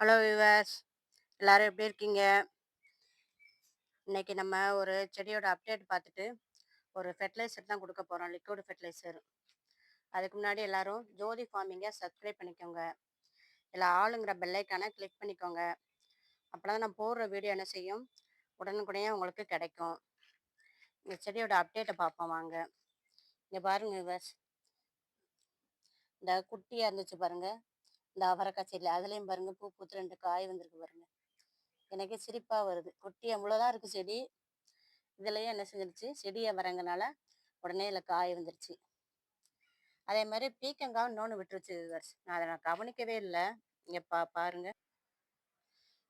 Hello விவாஸ் எல்லாரும் எப்படி இருக்கீங்க? இன்னைக்கு நம்ம ஒரு செடியோட அப்டேட் பார்த்துட்டு ஒரு ஃபெர்டிலைசர் தான் கொடுக்க போகிறோம் லிக்விட் ஃபெர்டிலைசர் அதுக்கு முன்னாடி எல்லாரும் ஜோதி ஃபார்மிங்கை சப்ஸ்கிரைப் பண்ணிக்கோங்க. இல்லை ஆளுங்கிற பெல்லைக்கான கிளிக் பண்ணிக்கோங்க. அப்போ தான் நான் போடுற வீடியோ என்ன செய்யும்? உடனுக்குடனே உங்களுக்கு கிடைக்கும். இந்த செடியோட அப்டேட்டை பார்ப்போம் வாங்க. இங்கே பாருங்கள் விவாஸ் இந்த குட்டியாக இருந்துச்சு பாருங்கள் இந்த அவரைக்காய் செடியில் அதுலேயும் பாருங்க பூ பூத்து ரெண்டு காய் வந்திருக்கு பாருங்க. எனக்கு சிரிப்பாக வருது. குட்டி அவ்வளோதான் இருக்குது செடி. இதுலேயும் என்ன செஞ்சிருச்சு? செடியை வரங்கனால உடனே இதில் காய் வந்துருச்சு. அதே மாதிரி பீக்கங்காவும் இன்னொன்று விட்டுருச்சு விவர்ஸ். நான் அதை நான் கவனிக்கவே இல்லை. இங்கே பா பாருங்க.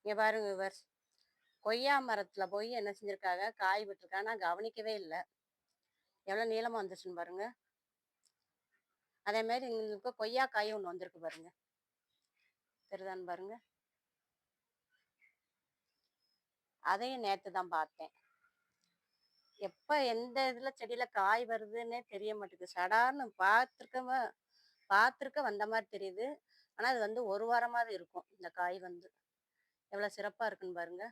இங்கே பாருங்க விவர்ஸ். கொய்யா மரத்தில் போய் என்ன செஞ்சுருக்காங்க? காய் விட்டுருக்காங்க. நான் கவனிக்கவே இல்லை. எவ்வளோ நீளமாக வந்துருச்சுன்னு பாருங்க. அதே மாதிரி இங்கே கொய்யா காய் ஒன்று வந்திருக்கு பாருங்க. தெரியுதான்னு பாருங்க. அதையும் நேற்று தான் பார்த்தேன் எப்போ எந்த இதில் செடியில் காய் வருதுன்னே தெரிய மாட்டேங்குது. சடார்னு பார்த்துருக்க பார்த்துருக்க வந்த மாதிரி தெரியுது. ஆனால் அது வந்து ஒரு வாரமாவது இருக்கும் இந்த காய் வந்து. எவ்வளோ சிறப்பாக இருக்குன்னு பாருங்க.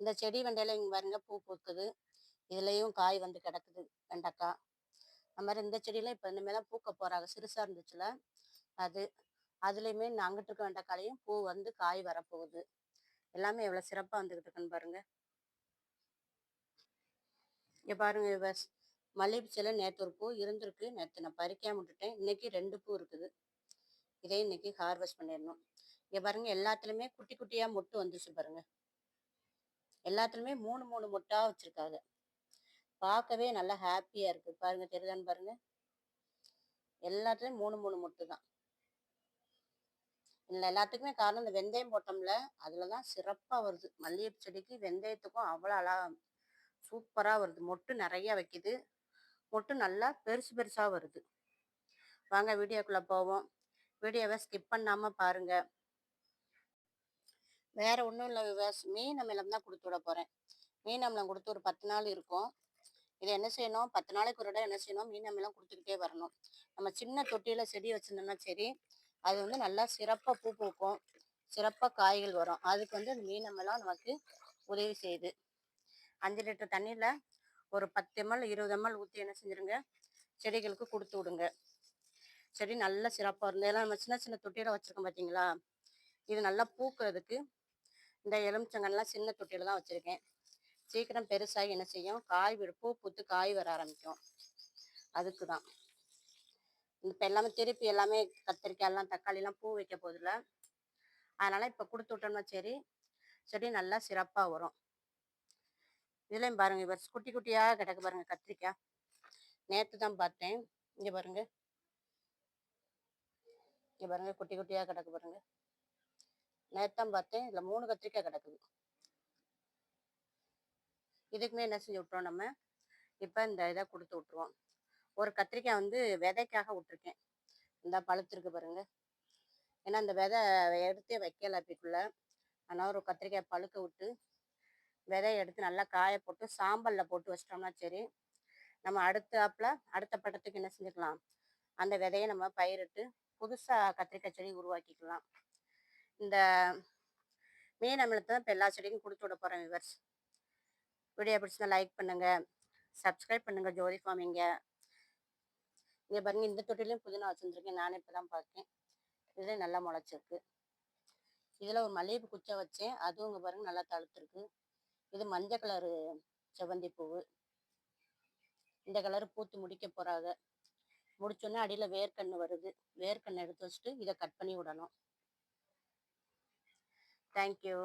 இந்த செடி வெண்டையில் இங்கே பாருங்க பூ பூக்குது. இதுலேயும் காய் வந்து கிடக்குது வெண்டைக்காய் அது மாதிரி இந்த செடியெலாம் இப்போ இனிமேல் தான் பூக்க போகிறாங்க சிறுசாக இருந்துச்சுல. அது அதுலேயுமே இந்த அங்கிட்டு இருக்க வெண்டைக்காலையும் பூ வந்து காய் வரப்போகுது. எல்லாமே எவ்வளோ சிறப்பாக வந்துக்கிட்டு இருக்குன்னு பாருங்க. இங்கே பாருங்க விவஸ் மல்லிகை நேற்று ஒரு பூ இருந்திருக்கு. நேற்று நான் பறிக்காம விட்டுட்டேன். இன்னைக்கு ரெண்டு பூ இருக்குது. இதே இன்னைக்கு ஹார்வெஸ்ட் பண்ணிடணும். இங்கே பாருங்க எல்லாத்துலேயுமே குட்டி குட்டியாக மொட்டு வந்துச்சு பாருங்க. எல்லாத்துலேயுமே மூணு மூணு மொட்டாக வச்சுருக்காங்க. பார்க்கவே நல்லா ஹாப்பியாக இருக்குது பாருங்க தெரியுதான்னு பாருங்க. எல்லாத்துலேயும் மூணு மூணு மொட்டு தான் இல்ல எல்லாத்துக்குமே காரணம் இந்த வெந்தயம் போட்டோம்ல அதில் தான் சிறப்பாக வருது. மல்லிகை செடிக்கு வெந்தயத்துக்கும் அவ்வளோ அழகா சூப்பராக வருது. மொட்டு நிறைய வைக்குது. மொட்டு நல்லா பெருசு பெருசாக வருது. வாங்க வீடியோக்குள்ளே போவோம். வீடியோவை ஸ்கிப் பண்ணாமல் பாருங்கள் வேற ஒன்றும் இல்லை விவாஸ் மீன் அமிலம் தான் கொடுத்து விட போகிறேன் மீன் அமிலம் கொடுத்து ஒரு பத்து நாள் இருக்கும். இதை என்ன செய்யணும்? பத்து நாளைக்கு ஒரு இடம் என்ன செய்யணும்? மீன் அமிலம் கொடுத்துக்கிட்டே வரணும். நம்ம சின்ன தொட்டியில் செடி வச்சுருந்தோம்னா சரி அது வந்து நல்லா சிறப்பாக பூ பூக்கும். சிறப்பாக காய்கள் வரும். அதுக்கு வந்து அந்த மீனமெல்லாம் நமக்கு உதவி செய்யுது. அஞ்சு லிட்டர் தண்ணியில் ஒரு பத்து எம்எல் இருபது எம்எல் ஊற்றி என்ன செஞ்சுருங்க? செடிகளுக்கு கொடுத்து விடுங்க. செடி நல்லா சிறப்பாக இருந்தது எல்லாம் நம்ம சின்ன சின்ன தொட்டியில் வச்சுருக்கோம் பார்த்தீங்களா இது நல்லா பூக்கிறதுக்கு இந்த எலுமிச்சங்கன்லாம் சின்ன தொட்டியில் தான் வச்சுருக்கேன். சீக்கிரம் பெருசாகி என்ன செய்யும்? காய் பூ பூத்து காய் வர ஆரம்பிக்கும். அதுக்கு தான் இப்போ எல்லாமே திருப்பி எல்லாமே கத்திரிக்காய் எல்லாம் தக்காளி எல்லாம் பூ வைக்க போதில்ல அதனால இப்போ கொடுத்து விட்டோம்னா சரி செடி நல்லா சிறப்பாக வரும். இதுலேயும் பாருங்க இவர் குட்டி குட்டியாக கிடக்கு பாருங்க கத்திரிக்காய். நேற்று தான் பார்த்தேன். இங்கே பாருங்க. இங்கே பாருங்க குட்டி குட்டியாக கிடக்கு பாருங்க. நேற்று தான் பார்த்தேன் இதில் மூணு கத்திரிக்காய் கிடக்குது. இதுக்குமே என்ன செஞ்சு விட்டோம் நம்ம? இப்போ இந்த இதை கொடுத்து விட்ருவோம் ஒரு கத்திரிக்காய் வந்து விதைக்காக விட்டுருக்கேன். இந்த பழுத்திருக்கு பாருங்க. ஏன்னா அந்த விதை எடுத்தே வைக்கல அப்படிக்குள்ள ஆனால் ஒரு கத்திரிக்காய் பழுக்க விட்டு விதையை எடுத்து நல்லா காய போட்டு சாம்பலில் போட்டு வச்சிட்டோம்னா சரி நம்ம அடுத்த ஆப்பில் அடுத்த பட்டத்துக்கு என்ன செஞ்சுக்கலாம்? அந்த விதையை நம்ம பயிரிட்டு புதுசாக கத்திரிக்காய் செடி உருவாக்கிக்கலாம். இந்த மீன் அமிலத்தை தான் இப்போ எல்லா செடிக்கும் கொடுத்து விட போகிறேன் விவர்ஸ் வீடியோ பிடிச்சிருந்தா லைக் பண்ணுங்கள் சப்ஸ்கிரைப் பண்ணுங்கள் ஜோதி ஃபார்மிங்க இங்கே பாருங்க இந்த தொட்டிலையும் புதினா வச்சுருந்துருக்கேன். நானே இப்போ தான் பார்க்கேன் இதுலேயும் நல்லா முளைச்சிருக்கு. இதில் ஒரு மல்லிகைப்பூ குச்சை வச்சேன். அதுவும் இங்கே பாருங்க நல்லா தழுத்துருக்கு. இது மஞ்சள் கலரு செவந்தி பூ இந்த கலர் பூத்து முடிக்க போகிறாங்க முடிச்சோன்னே அடியில் வேர்க்கண்ணு வருது. வேர்க்கண்ணை எடுத்து வச்சுட்டு இதை கட் பண்ணி விடணும். தேங்க்யூ